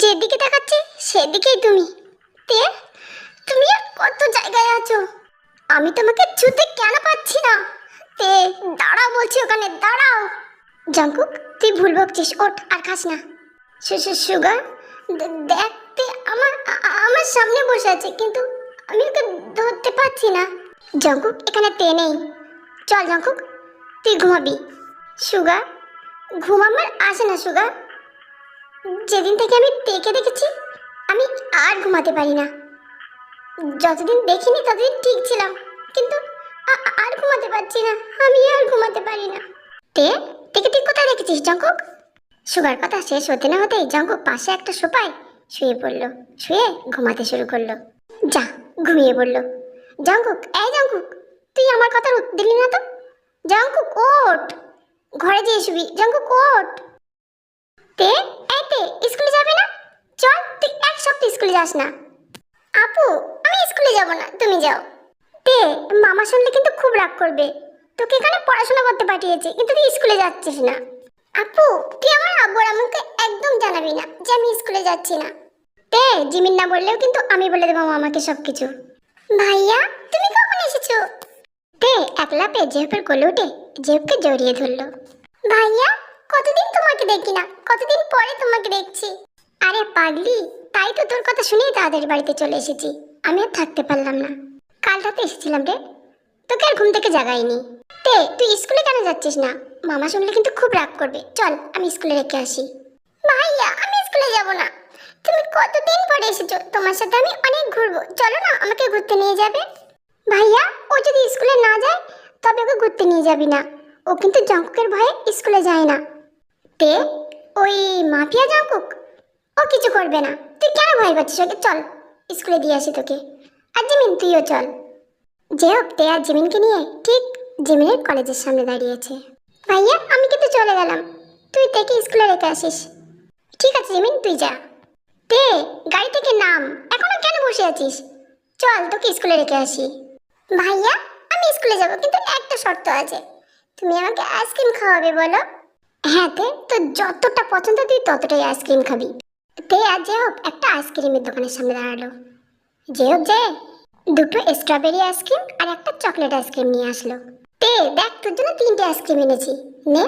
যেদিকে তাকাচ্ছি, সেদিকেই তুমি। তে, তুমি কত জায়গায় আছো? আমি তোমাকে ছুতে কেন পাচ্ছি না? তে, দাঁড়াও বলছি ওখানে, দাঁড়াও। জাঙ্কুক, তুই ভুল বকছিস, ওঠ আর খাস না। সুগার দেখতে আমার আমার সামনে বসে আছে, কিন্তু আমি ওকে ধরতে পারছি না। জাঙ্কুক, এখানে তে নেই। চল জাঙ্কুক, তুই ঘুমাবি। সুগার, ঘুম আমার আসে না, সুগার। যেদিন থেকে আমি তেকে দেখেছি, আমি আর ঘুমাতে পারি না। যতদিন দেখিনি ততদিন ঠিক ছিলাম, কিন্তু আর ঘুমাতে পারছি না, আমি আর ঘুমাতে পারি না। তে তেকে তুই কোথায় দেখেছিস, জঙ্কুক? সুগার কথা শেষ হতে না হতেই জঙ্কুক পাশে একটা সোপায় শুয়ে পড়ল, শুয়ে ঘুমাতে শুরু করল। যা, ঘুমিয়ে পড়ল। জঙ্কুক, এই জঙ্কুক, তুই আমার কথার উত্তর দিলি না তো? জঙ্কুক, ওঠ! ঘরে যেয়ে শুবি, জঙ্কুক, ওঠ! তে এই স্কুলে যাবে না? চল, তুই এক সপ্তাহ স্কুলে যাস না। আপু, আমি স্কুলে যাব না, তুমি যাও। তে, মামা শুনলে কিন্তু খুব রাগ করবে। তোকে এখানে পড়াশোনা করতে পাঠিয়েছে, কিন্তু তুই স্কুলে যাচ্ছিস না। আপু, তুই আমার আব্বুর আমাকে একদম জানাবি না যে আমি স্কুলে যাচ্ছি না। তে জিমিন না বললেও কিন্তু আমি বলে দেবো মামাকে সব কিছু ভাইয়া, তুমি কখন এসেছ? তে, একলা পেয়ে জেহেপের কোলে উঠে জেহেপকে জড়িয়ে ধরলো। ভাইয়া কতদিন তোমাকে দেখি না? কতদিন পরে তোমাকে দেখছি? আরে পাগলি, তাই তো তোর কথা শুনেই তাদের বাড়িতে চলে এসেছি। আমি আর থাকতে পারলাম না। কাল রাতে এসেছিলাম রে। তোকে আর ঘুম থেকে জাগাইনি। তে, তুই স্কুলে কেন যাচ্ছিস না? মামা শুনলে কিন্তু খুব রাগ করবে। চল, আমি স্কুলে রেখে আসি। ভাইয়া, আমি স্কুলে যাব না। তুমি কতদিন পরে এসেছ? তোমার সাথে আমি অনেক ঘুরবো। চলো না, আমাকে ঘুরতে নিয়ে যাবে। ভাইয়া, ও যদি স্কুলে না যায়, তবে ওকে ঘুরতে নিয়ে যাবি না। ও কিন্তু জঙ্কুকের ভয়ে স্কুলে যায় না। তে ওই মাফিয়া জঙ্কুক। ও কিছু করবে না। তুই কেন ভয় পাচ্ছিস ওকে? চল, স্কুলে দিয়ে আসি তোকে। আর জিমিন, তুইও চল। যে হোক, তে আর জিমিনকে নিয়ে ঠিক জিমিনের কলেজের সামনে দাঁড়িয়েছে। ভাইয়া, আমি কিন্তু চলে গেলাম। তুই তেকে স্কুলে রেখে আসিস? ঠিক আছে জিমিন, তুই যা। তে, গাড়ি থেকে নাম। এখনও কেন বসে আছিস? চল, তোকে স্কুলে রেখে আসি। ভাইয়া, আমি স্কুলে যাব, কিন্তু একটা শর্ত আছে। তুমি আমাকে আইসক্রিম খাওয়াবে, বলো? হ্যাঁ তে। তো যতটা পছন্দ তুই ততটাই আইসক্রিম খাবি। তে আর যে হোক, একটা আইসক্রিমের দোকানের সামনে দাঁড়াল। যে হোক যে, দুটো স্ট্রবেরি আইসক্রিম আর একটা চকলেট আইসক্রিম নিয়ে আসলো। তে, দেখ তোর জন্য তিনটে আইসক্রিম এনেছি। নে।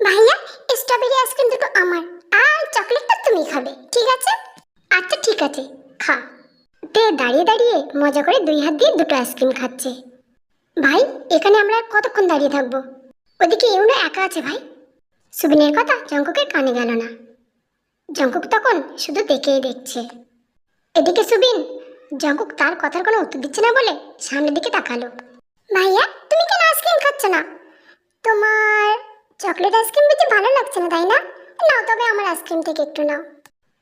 ভাইয়া স্ট্রবেরি আইসক্রিম দুটো আমার আর চকলেটটা তুমি খাবে, ঠিক আছে? আচ্ছা ঠিক আছে, খা। তে দাঁড়িয়ে দাঁড়িয়ে মজা করে দুই হাত দিয়ে দুটো আইসক্রিম খাচ্ছে। ভাই, এখানে আমরা কতক্ষণ দাঁড়িয়ে থাকব? ওদিকে ইউনো একা আছে ভাই। সুবিনের কথা জঙ্কুকের কানে গেল না। জঙ্কুক তখন শুধু দেখেই দেখছে। এদিকে সুবিন, জঙ্কুক তার কথার কোনো উত্তর দিচ্ছে না বলে সামনের দিকে তাকালো। ভাইয়া, তুমি কেন আইসক্রিম খাচ্ছ না? তোমার চকলেট আইসক্রিম বেশি ভালো লাগছে না, তাই না? নাও তবে আমার আইসক্রিম থেকে একটু নাও।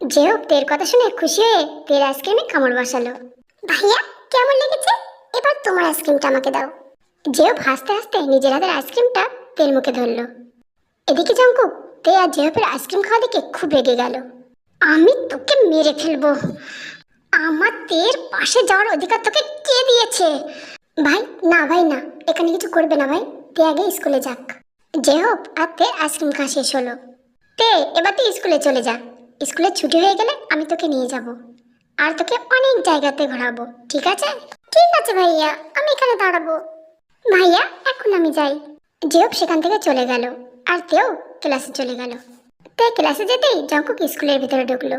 যে হোক তের কথা শুনে খুশি হয়ে তের আইসক্রিমে কামড় বসালো। ভাইয়া, কেমন লেগেছে? এবার তোমার আইসক্রিমটা আমাকে দাও। যে হোক হাসতে হাসতে নিজের হাতের আইসক্রিমটা তের মুখে ধরলো। এদিকে জঙ্কুক তে আর জেহপের আইসক্রিম খাওয়া দেখে খুব রেগে গেল। আমি তোকে মেরে ফেলব। আমার তের পাশে যাওয়ার অধিকার তোকে কে দিয়েছে? ভাই, না ভাই, না, এখানে কিছু করবে না ভাই তে আগে স্কুলে যাক। যে হোক, আর তে আইসক্রিম খাওয়া শেষ হলো। তে, এবার তুই স্কুলে চলে যা। স্কুলে ছুটি হয়ে গেলে আমি তোকে নিয়ে যাব। আর তোকে অনেক জায়গাতে ঘোরাবো, ঠিক আছে? ঠিক আছে ভাইয়া, আমি এখানে দাঁড়াবো। ভাইয়া, এখন আমি যাই। জেব সেখান থেকে চলে গেল। আর তেও ক্লাসে চলে গেল। তে ক্লাসে যেতেই জঙ্কুক স্কুলের ভিতরে ঢুকলো।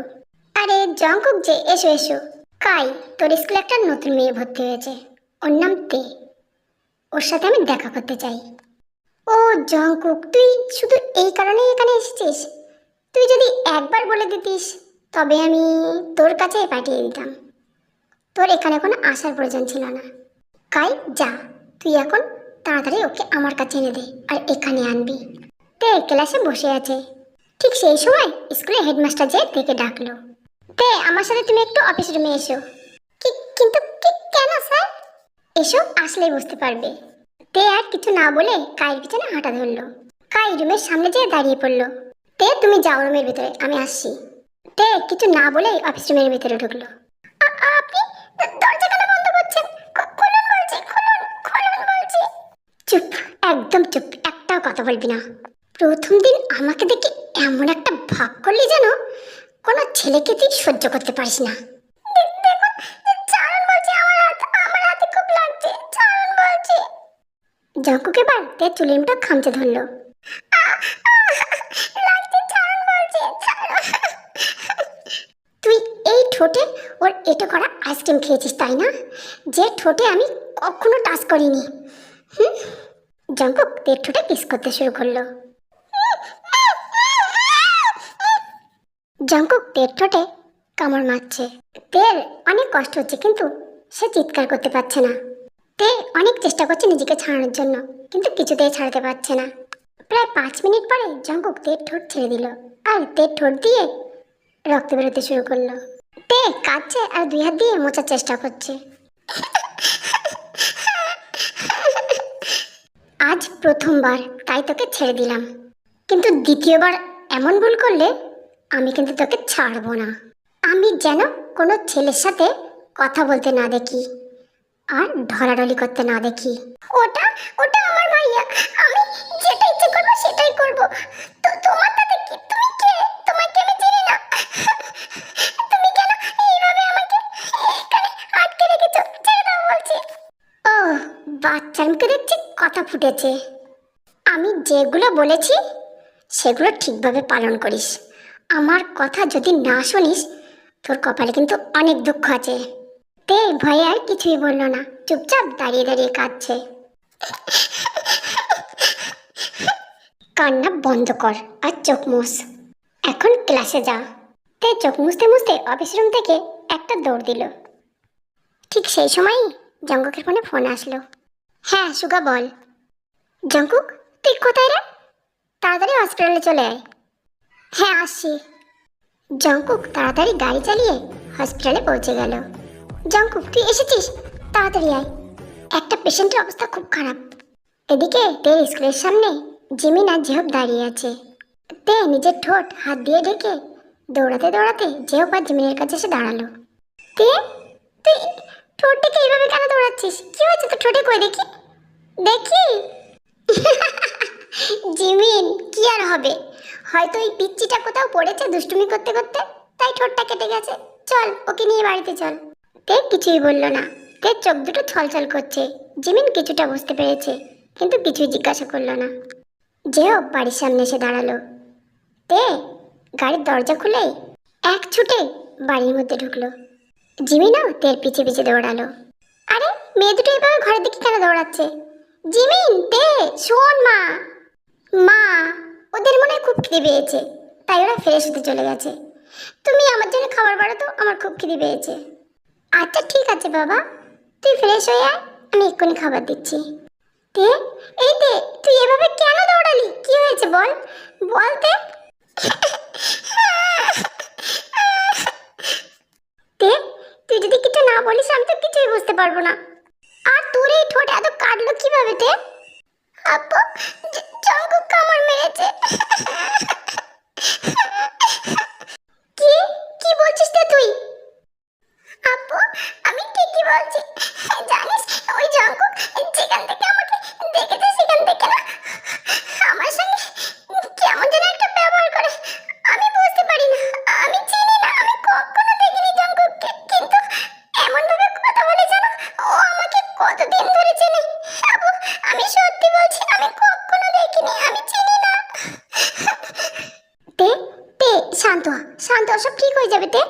আরে জঙ্কুক যে, এসো এসো। কাই তোর স্কুলে একটা নতুন মেয়ে ভর্তি হয়েছে। ওর নাম তে। ওর সাথে আমি দেখা করতে চাই। ও জঙ্কুক তুই শুধু এই কারণেই এখানে এসেছিস? তুই যদি একবার বলে দিতিস, তবে আমি তোর কাছে পাঠিয়ে দিতাম। তোর এখানে কোনো আসার প্রয়োজন ছিল না। কাই যা, তুই এখন তাড়াতাড়ি ওকে আমার কাছে এনে দে, আর এখানে আনবি। তে ক্লাসে বসে আছে। ঠিক সেই সময় স্কুলে হেডমাস্টার যে থেকে ডাকলো, তে, আমার সাথে তুমি একটু অফিস রুমে এসো। কিন্তু কেন স্যার? এসো, আসলেই বুঝতে পারবে। তে আর কিছু না বলে কাইয়ের পিছনে হাঁটা ধরলো। কাই রুমের সামনে যেয়ে দাঁড়িয়ে পড়ল। তে, তুমি যাও রুমের ভিতরে, আমি আসছি। তে কিছু না বলে অফিস রুমের ভিতরে ঢুকলো। চুপ, একদম চুপ, একটাও কথা বলবি না। প্রথম দিন আমাকে দেখে এমন একটা ভাব করলি যেন কোনো ছেলেকে তুই সহ্য করতে পারিস না। চারণ বলছে আমার হাত আমার হাতে খুব লাগছে চারণ বলছে। জঙ্কুক এবার তে চুলিমটা খামচে ধরলো। তুই এই ঠোঁটে ওর এটো করা আইসক্রিম খেয়েছিস তাই না? যে ঠোঁটে আমি কখনো টাচ করিনি। হুম? জঙ্কুক তের ঠোঁটে কিস করতে শুরু করল। জঙ্কুক তের ঠোঁটে কামড় মারছে। তের অনেক কষ্ট হচ্ছে, কিন্তু সে চিৎকার করতে পারছে না। তে অনেক চেষ্টা করছে নিজেকে ছাড়ানোর জন্য, কিন্তু কিছুতেই ছাড়তে পারছে না। প্রায় পাঁচ মিনিট পরে জঙ্কুক তের ঠোঁট ছেড়ে দিল আর তের ঠোঁট দিয়ে রক্ত বেরোতে শুরু করল। তে কাঁদছে আর দুই হাত দিয়ে মোচার চেষ্টা করছে। আজ প্রথমবার তাই তোকে ছেড়ে দিলাম। কিন্তু দ্বিতীয়বার এমন ভুল করলে আমি কিন্তু তোকে ছাড়বো না। আমি যেন কোনো ছেলের সাথে কথা বলতে না দেখি আর ঢলাঢলি করতে না দেখি। ওটা ওটা আমার ভাইয়া। আমি যেটা ইচ্ছে করব সেটাই করব। তো তোমার তাতে কি? তুমি কে? তোমাকে আমি চিনি না। তুমি কেন এইভাবে আমাকে এখানে আটকে রেখেছো? ছেড়ে দাও, বলছি। ও, বাচ্চার মুখে দেখছি কথা ফুটেছে। আমি যেগুলো বলেছি, সেগুলো ঠিকভাবে পালন করিস। আমার কথা যদি না শুনিস, তোর কপালে কিন্তু অনেক দুঃখ আছে। তে, ভয়ে আর কিছুই বলল না। চুপচাপ দাঁড়িয়ে দাঁড়িয়ে কাঁদছে। কান্না বন্ধ কর আর চোখ মুছ। এখন ক্লাসে যা। তে, চোখ মুছতে মুছতে অফিস রুম থেকে একটা দৌড় দিল। ঠিক সেই সময়ই জঙ্কুকের ফোনে ফোন আসলো। হ্যাঁ সুগা বল। জঙ্কুক, তুই কোথায় রে? তাড়াতাড়ি হসপিটালে চলে আয়। হ্যাঁ আসছি জঙ্কুক তাড়াতাড়ি গাড়ি চালিয়ে হসপিটালে পৌঁছে গেল। জঙ্কুক তুই এসেছিস? তাড়াতাড়ি আয়। একটা পেশেন্টের অবস্থা খুব খারাপ। এদিকে তের স্কুলের সামনে জিমিন আর জেহব দাঁড়িয়ে আছে। তে নিজের ঠোঁট হাত দিয়ে ঢেকে দৌড়াতে দৌড়াতে জেহব আর জিমিনের কাছে এসে দাঁড়াল। তে তুই ঠোঁট ডেকে এইভাবে কেন দৌড়াচ্ছিস? কি হয়েছে তো ঠোঁটে কই দেখি? দেখি? জিমিন, কি আর হবে? হয়তো ওই পিচ্চিটা কোথাও পড়েছে দুষ্টুমি করতে করতে, তাই ঠোঁটটা কেটে গেছে। চল, ওকে নিয়ে বাড়িতে চল। তে কিছুই বলল না। তে চোখ দুটো ছলছল করছে। জিমিন কিছুটা বুঝতে পেরেছে, কিন্তু কিছুই জিজ্ঞাসা করল না। যেও, বাড়ির সামনে এসে দাঁড়াল। তে, গাড়ির দরজা খুলে এক ছুটে বাড়ির মধ্যে ঢুকলো। জিমিনও তের পিছে পিছে দৌড়ালো। আরে, মেয়ে দুটো এভাবে ঘরের দিকে কেন দৌড়াচ্ছে? জিমিন, তে, শোন মা। মা, ওদের মনে খুব খিদে পেয়েছে, তাই ওরা ফ্রেশ হতে চলে গেছে। তুমি আমার জন্য খাবার বাড়াতো আমার খুব খিদে পেয়েছে। আচ্ছা ঠিক আছে বাবা, তুই ফ্রেশ হয়ে আয়, আমি এক্ষুনি খাবার দিচ্ছি। তে, এই তে, তুই এভাবে কেন দৌড়ালি? কি হয়েছে বল বলতে তে, তুই যদি কিছু না বলিস, আমি তো কিছুই বুঝতে পারব না আর তোর এই ঠোঁট এত কাটলো কীভাবে তে আপু জঙ্কুক কামড় মেরেছে কি কি বলছিস রে তুই আপু আমি ঠিকই বলছি? জানিস, ওই জঙ্কুক যেখান থেকে আমাকে দেখেছে, সেখান থেকে না আমার সঙ্গে কেমন যেন একটা ব্যবহার করে। আমি বুঝতে পারি না, আমি চিনি না, আমি কখনো দেখিনি জঙ্কুককে, কিন্তু এমন ভাবে কথা বলে জানো ও আমাকে কতদিন ধরে চেনে। আমি সত্যি বলছি, আমি কখনো দেখিনি, আমি চিনি না। তে তে শান্ত শান্ত সব ঠিক হয়ে যাবে তে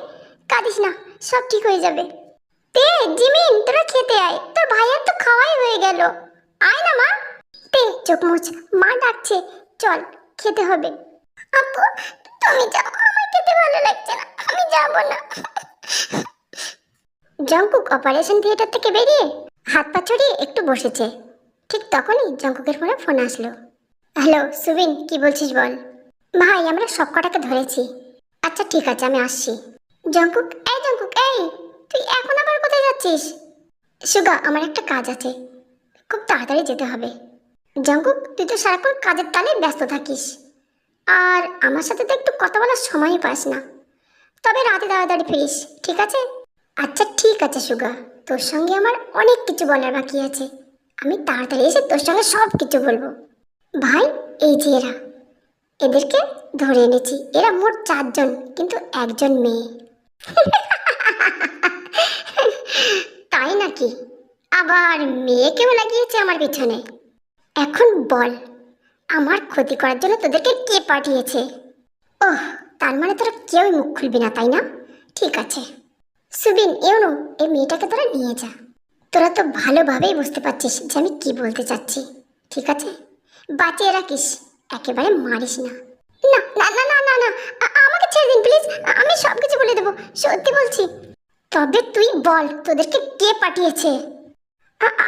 কাঁদিস না, সব ঠিক হয়ে যাবে। তে জিমিন, তোরা খেতে আয়। তোর ভাইয়ের তো খাওয়াই হয়ে গেল। আয় না, মা। তে, চোখ মুছ। মা ডাকছে। চল, খেতে হবে। আপু, তুমি যাও। আমার খেতে ভালো লাগছে না। আমি যাব না। জঙ্কুক অপারেশন থিয়েটার থেকে বেরিয়ে হাত পা ছড়িয়ে একটু বসেছে। ঠিক তখনই জঙ্কুকের ফোনে ফোন আসলো। হ্যালো, সুবিন, কি বলছিস বল? ভাই, আমরা সব কটাকে ধরেছি। আচ্ছা ঠিক আছে, আমি আসছি। জঙ্কুক, এই জঙ্কুক, এই! তুই এখন আবার কোথায় যাচ্ছিস? সুগা, আমার একটা কাজ আছে। খুব তাড়াতাড়ি যেতে হবে। জঙ্কুক তুই তো সারাক্ষণ কাজের তালে ব্যস্ত থাকিস। আর আমার সাথে তো একটু কথা বলার সময়ই পাস না। তবে রাতে তাড়াতাড়ি ফিরিস, ঠিক আছে? আচ্ছা ঠিক আছে সুগা। তোর সঙ্গে আমার অনেক কিছু বলার বাকি আছে। আমি তাড়াতাড়ি এসে তোর সঙ্গে সব কিছু বলব। ভাই, এই যে এরা। এদেরকে ধরে এনেছি। এরা মোট চারজন, কিন্তু একজন মেয়ে। তাই নাকি? আবার মেয়েকেও লাগিয়েছে আমার পিছনে। এখন বল, আমার ক্ষতি করার জন্য তোদেরকে কে পাঠিয়েছে? ওহ, তার মানে তোরা কেউই মুখ খুলবি না, তাই না? ঠিক আছে। সুবিন এওনো এই মেয়েটাকে তোরা নিয়ে যা। তোরা তো ভালোভাবেই বুঝতে পারছিস যে আমি কি বলতে চাচ্ছি, ঠিক আছে? বাঁচিয়ে রাখিস, একেবারে মারিস না। না না না না না আমাকে ছেড়ে দিন, প্লিজ। আমি সব কিছু বলে দেবো, সত্যি বলছি। তবে তুই বল, তোদেরকে কে পাঠিয়েছে?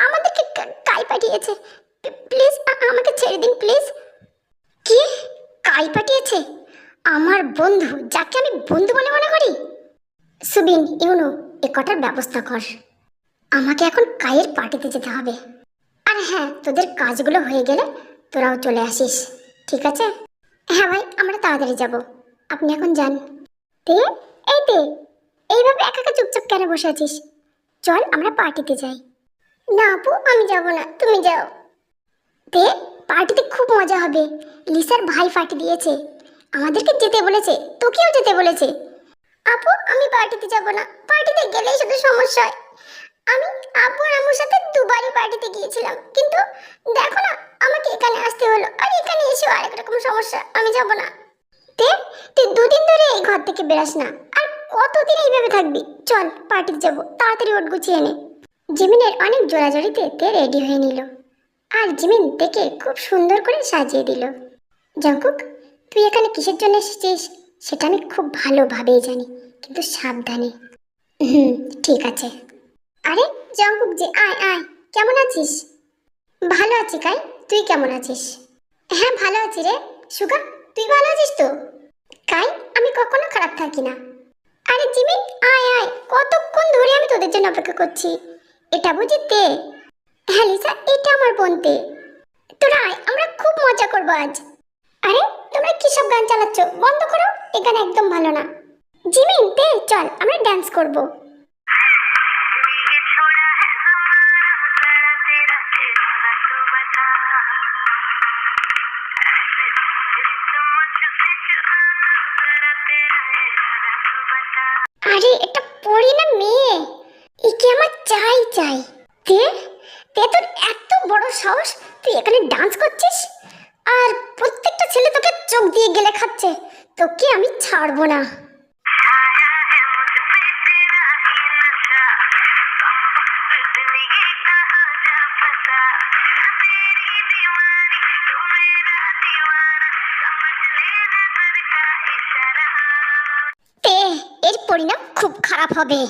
আমাদেরকে কাই পাঠিয়েছে? প্লিজ আমাকে ছেড়ে দিন, প্লিজ। কি? কাই পাঠিয়েছে? আমার বন্ধু, যাকে আমি বন্ধু বলে মনে করি? সুবিন, ইউনো, এ কটার ব্যবস্থা কর। আমাকে এখন কায়ের পার্টিতে যেতে হবে। আর হ্যাঁ তোদের কাজগুলো হয়ে গেলে তোরাও চলে আসিস, ঠিক আছে? হ্যাঁ ভাই, আমরা তাড়াতাড়ি যাব। আপনি এখন যান। তে, এই তে। এইভাবে একা একা চুপচাপ কেন বসে আছিস? চল, আমরা পার্টিতে যাই। না আপু, আমি যাব না, তুমি যাও। তে পার্টিতে খুব মজা হবে। লিসার ভাই পার্টি দিয়েছে। আমাদেরকে যেতে বলেছে, তোকেও যেতে বলেছে। আপু, আমি পার্টিতে যাব না, পার্টিতে গেলেই শুধু সমস্যা হয়। আমি আপু আর আম্মুর সাথে দুবারই পার্টিতে গিয়েছিলাম, কিন্তু দেখো না, আমাকে এখানে আসতে হলো, আর এখানে এসেও আরেক রকম সমস্যা, আমি যাব না। তে তুই দুদিন ধরে এই ঘর থেকে বেরাস না। কতদিন এইভাবে থাকবি? চল, পার্টিতে যাব, তাড়াতাড়ি ওট গুছিয়ে নে। জিমিনের অনেক জোরাজোরিতে তে রেডি হয়ে নিল। আর জিমিন দেখে খুব সুন্দর করে সাজিয়ে দিল। জঙ্কুক, তুই এখানে কিসের জন্য এসেছিস? সেটা আমি খুব ভালোভাবেই জানি, কিন্তু সাবধানে। হুম, ঠিক আছে। আরে, জঙ্কুক যে, আয় আয়, কেমন আছিস? ভালো আছি কাই, তুই কেমন আছিস? হ্যাঁ ভালো আছি রে। সুগা, তুই ভালো আছিস তো? কাই, আমি কখনো খারাপ থাকি না। আরে জিমি, আয় আয়। কতক্ষণ ধরে আমি তোদের জন্য অপেক্ষা করছি? এটা বুঝি তে? হ্যাঁ লিসা, এটা আমার বোনতে তোরা আয়, আমরা খুব মজা করব আজ। আরে, তোমরা কি সব গান চালাচ্ছ? বন্ধ করো এখানে একদম ভালো না। জিমিন তে, চল, আমরা ডান্স করব। আরে, এটা পড়ি না মেয়ে। একে আমার চাই চাই। তে তে তোর এত বড় সাহস। তুই এখানে ডান্স করছিস? আর প্রত্যেকটা ছেলে তোকে চোখ দিয়ে গেলে খাচ্ছে। তোকে আমি ছাড়বো না। পরিণাম খুব খারাপ হবে।